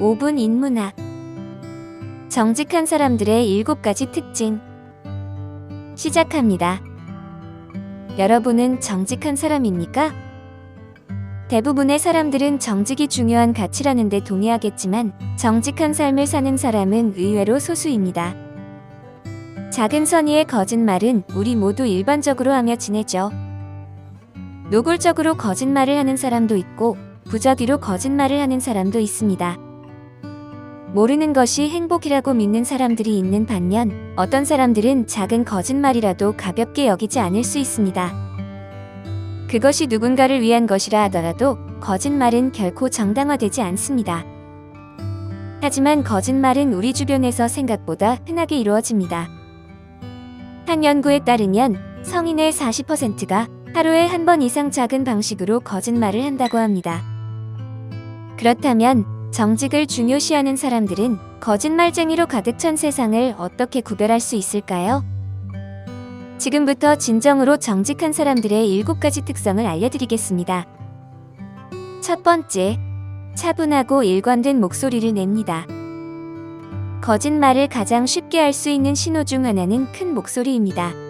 5분 인문학 정직한 사람들의 7가지 특징 시작합니다. 여러분은 정직한 사람입니까? 대부분의 사람들은 정직이 중요한 가치라는 데 동의하겠지만 정직한 삶을 사는 사람은 의외로 소수입니다. 작은 선의의 거짓말은 우리 모두 일반적으로 하며 지내죠. 노골적으로 거짓말을 하는 사람도 있고 부작위로 거짓말을 하는 사람도 있습니다. 모르는 것이 행복이라고 믿는 사람들이 있는 반면 어떤 사람들은 작은 거짓말이라도 가볍게 여기지 않을 수 있습니다. 그것이 누군가를 위한 것이라 하더라도 거짓말은 결코 정당화되지 않습니다. 하지만 거짓말은 우리 주변에서 생각보다 흔하게 이루어집니다. 한 연구에 따르면 성인의 40%가 하루에 한 번 이상 작은 방식으로 거짓말을 한다고 합니다. 그렇다면 정직을 중요시하는 사람들은 거짓말쟁이로 가득 찬 세상을 어떻게 구별할 수 있을까요? 지금부터 진정으로 정직한 사람들의 7가지 특성을 알려드리겠습니다. 첫 번째, 차분하고 일관된 목소리를 냅니다. 거짓말을 가장 쉽게 할 수 있는 신호 중 하나는 큰 목소리입니다.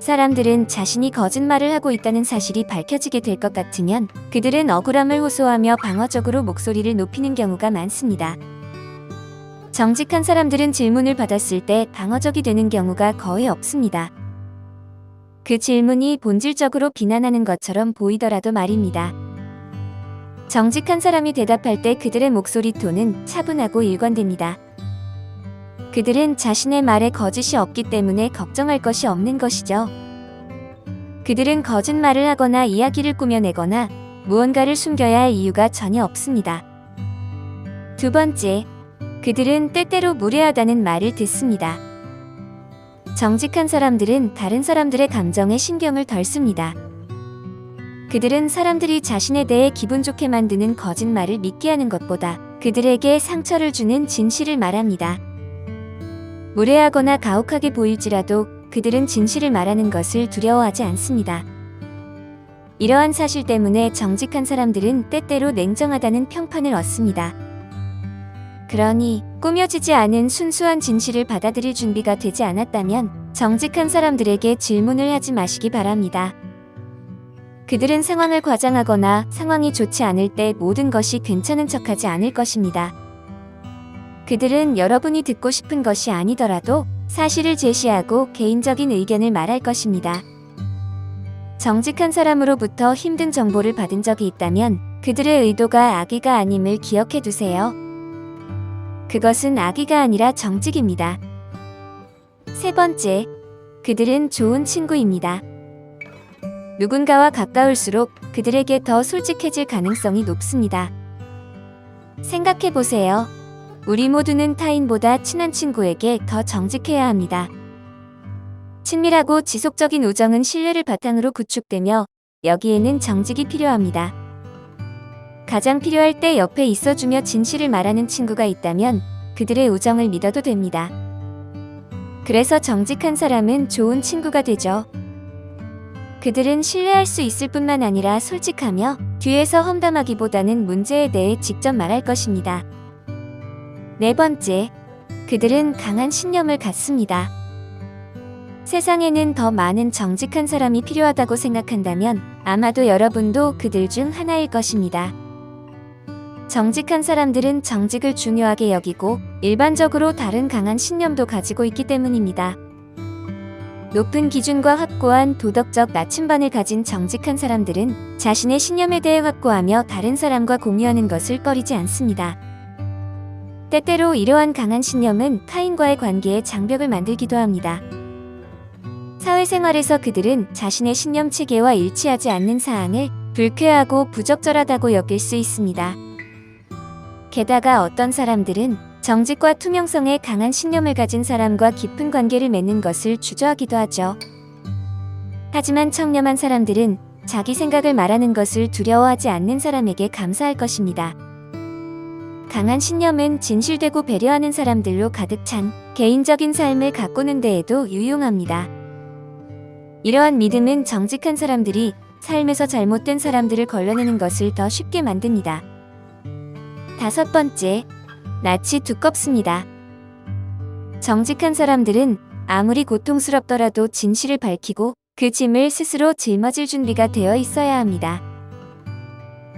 사람들은 자신이 거짓말을 하고 있다는 사실이 밝혀지게 될 것 같으면 그들은 억울함을 호소하며 방어적으로 목소리를 높이는 경우가 많습니다. 정직한 사람들은 질문을 받았을 때 방어적이 되는 경우가 거의 없습니다. 그 질문이 본질적으로 비난하는 것처럼 보이더라도 말입니다. 정직한 사람이 대답할 때 그들의 목소리 톤은 차분하고 일관됩니다. 그들은 자신의 말에 거짓이 없기 때문에 걱정할 것이 없는 것이죠. 그들은 거짓말을 하거나 이야기를 꾸며내거나 무언가를 숨겨야 할 이유가 전혀 없습니다. 두 번째, 그들은 때때로 무례하다는 말을 듣습니다. 정직한 사람들은 다른 사람들의 감정에 신경을 덜 씁니다. 그들은 사람들이 자신에 대해 기분 좋게 만드는 거짓말을 믿게 하는 것보다 그들에게 상처를 주는 진실을 말합니다. 무례하거나 가혹하게 보일지라도 그들은 진실을 말하는 것을 두려워하지 않습니다. 이러한 사실 때문에 정직한 사람들은 때때로 냉정하다는 평판을 얻습니다. 그러니 꾸며지지 않은 순수한 진실을 받아들일 준비가 되지 않았다면 정직한 사람들에게 질문을 하지 마시기 바랍니다. 그들은 상황을 과장하거나 상황이 좋지 않을 때 모든 것이 괜찮은 척하지 않을 것입니다. 그들은 여러분이 듣고 싶은 것이 아니더라도 사실을 제시하고 개인적인 의견을 말할 것입니다. 정직한 사람으로부터 힘든 정보를 받은 적이 있다면 그들의 의도가 악의가 아님을 기억해 두세요. 그것은 악의가 아니라 정직입니다. 세 번째, 그들은 좋은 친구입니다. 누군가와 가까울수록 그들에게 더 솔직해질 가능성이 높습니다. 생각해 보세요. 우리 모두는 타인보다 친한 친구에게 더 정직해야 합니다. 친밀하고 지속적인 우정은 신뢰를 바탕으로 구축되며 여기에는 정직이 필요합니다. 가장 필요할 때 옆에 있어주며 진실을 말하는 친구가 있다면 그들의 우정을 믿어도 됩니다. 그래서 정직한 사람은 좋은 친구가 되죠. 그들은 신뢰할 수 있을 뿐만 아니라 솔직하며 뒤에서 험담하기보다는 문제에 대해 직접 말할 것입니다. 네 번째, 그들은 강한 신념을 갖습니다. 세상에는 더 많은 정직한 사람이 필요하다고 생각한다면 아마도 여러분도 그들 중 하나일 것입니다. 정직한 사람들은 정직을 중요하게 여기고 일반적으로 다른 강한 신념도 가지고 있기 때문입니다. 높은 기준과 확고한 도덕적 나침반을 가진 정직한 사람들은 자신의 신념에 대해 확고하며 다른 사람과 공유하는 것을 꺼리지 않습니다. 때때로 이러한 강한 신념은 타인과의 관계에 장벽을 만들기도 합니다. 사회생활에서 그들은 자신의 신념 체계와 일치하지 않는 사항을 불쾌하고 부적절하다고 여길 수 있습니다. 게다가 어떤 사람들은 정직과 투명성에 강한 신념을 가진 사람과 깊은 관계를 맺는 것을 주저하기도 하죠. 하지만 청렴한 사람들은 자기 생각을 말하는 것을 두려워하지 않는 사람에게 감사할 것입니다. 강한 신념은 진실되고 배려하는 사람들로 가득 찬 개인적인 삶을 가꾸는 데에도 유용합니다. 이러한 믿음은 정직한 사람들이 삶에서 잘못된 사람들을 걸러내는 것을 더 쉽게 만듭니다. 다섯 번째, 낯이 두껍습니다. 정직한 사람들은 아무리 고통스럽더라도 진실을 밝히고 그 짐을 스스로 짊어질 준비가 되어 있어야 합니다.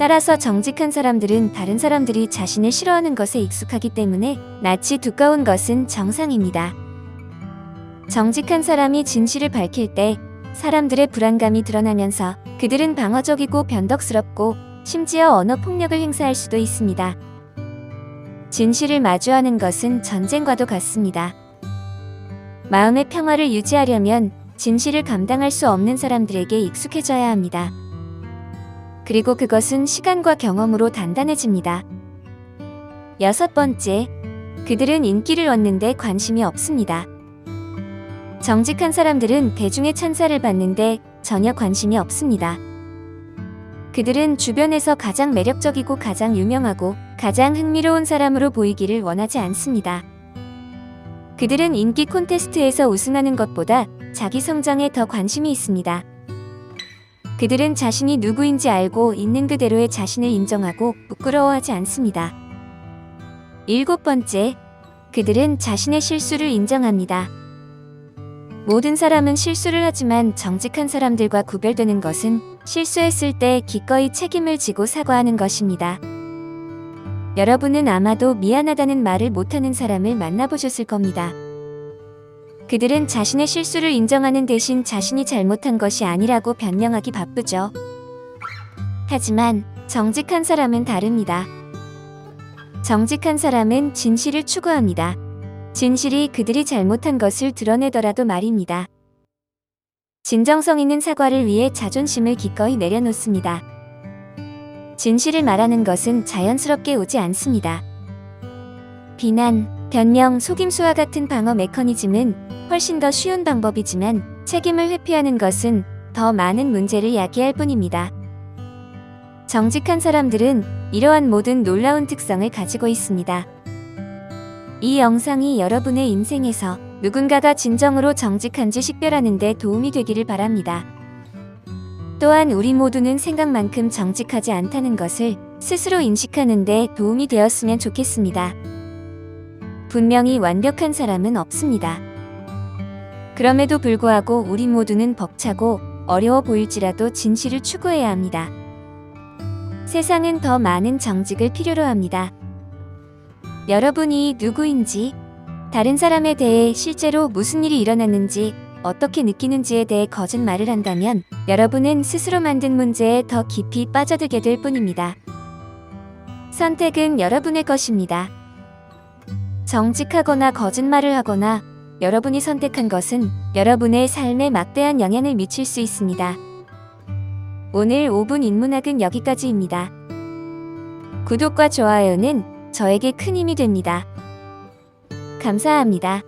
따라서 정직한 사람들은 다른 사람들이 자신을 싫어하는 것에 익숙하기 때문에 낯이 두꺼운 것은 정상입니다. 정직한 사람이 진실을 밝힐 때 사람들의 불안감이 드러나면서 그들은 방어적이고 변덕스럽고 심지어 언어 폭력을 행사할 수도 있습니다. 진실을 마주하는 것은 전쟁과도 같습니다. 마음의 평화를 유지하려면 진실을 감당할 수 없는 사람들에게 익숙해져야 합니다. 그리고 그것은 시간과 경험으로 단단해집니다. 여섯 번째, 그들은 인기를 얻는데 관심이 없습니다. 정직한 사람들은 대중의 찬사를 받는데 전혀 관심이 없습니다. 그들은 주변에서 가장 매력적이고 가장 유명하고 가장 흥미로운 사람으로 보이기를 원하지 않습니다. 그들은 인기 콘테스트에서 우승하는 것보다 자기 성장에 더 관심이 있습니다. 그들은 자신이 누구인지 알고 있는 그대로의 자신을 인정하고 부끄러워하지 않습니다. 일곱 번째, 그들은 자신의 실수를 인정합니다. 모든 사람은 실수를 하지만 정직한 사람들과 구별되는 것은 실수했을 때 기꺼이 책임을 지고 사과하는 것입니다. 여러분은 아마도 미안하다는 말을 못하는 사람을 만나보셨을 겁니다. 그들은 자신의 실수를 인정하는 대신 자신이 잘못한 것이 아니라고 변명하기 바쁘죠. 하지만 정직한 사람은 다릅니다. 정직한 사람은 진실을 추구합니다. 진실이 그들이 잘못한 것을 드러내더라도 말입니다. 진정성 있는 사과를 위해 자존심을 기꺼이 내려놓습니다. 진실을 말하는 것은 자연스럽게 오지 않습니다. 비난, 변명, 속임수와 같은 방어 메커니즘은 훨씬 더 쉬운 방법이지만 책임을 회피하는 것은 더 많은 문제를 야기할 뿐입니다. 정직한 사람들은 이러한 모든 놀라운 특성을 가지고 있습니다. 이 영상이 여러분의 인생에서 누군가가 진정으로 정직한지 식별하는 데 도움이 되기를 바랍니다. 또한 우리 모두는 생각만큼 정직하지 않다는 것을 스스로 인식하는 데 도움이 되었으면 좋겠습니다. 분명히 완벽한 사람은 없습니다. 그럼에도 불구하고 우리 모두는 벅차고 어려워 보일지라도 진실을 추구해야 합니다. 세상은 더 많은 정직을 필요로 합니다. 여러분이 누구인지, 다른 사람에 대해 실제로 무슨 일이 일어났는지, 어떻게 느끼는지에 대해 거짓말을 한다면 여러분은 스스로 만든 문제에 더 깊이 빠져들게 될 뿐입니다. 선택은 여러분의 것입니다. 정직하거나 거짓말을 하거나 여러분이 선택한 것은 여러분의 삶에 막대한 영향을 미칠 수 있습니다. 오늘 5분 인문학은 여기까지입니다. 구독과 좋아요는 저에게 큰 힘이 됩니다. 감사합니다.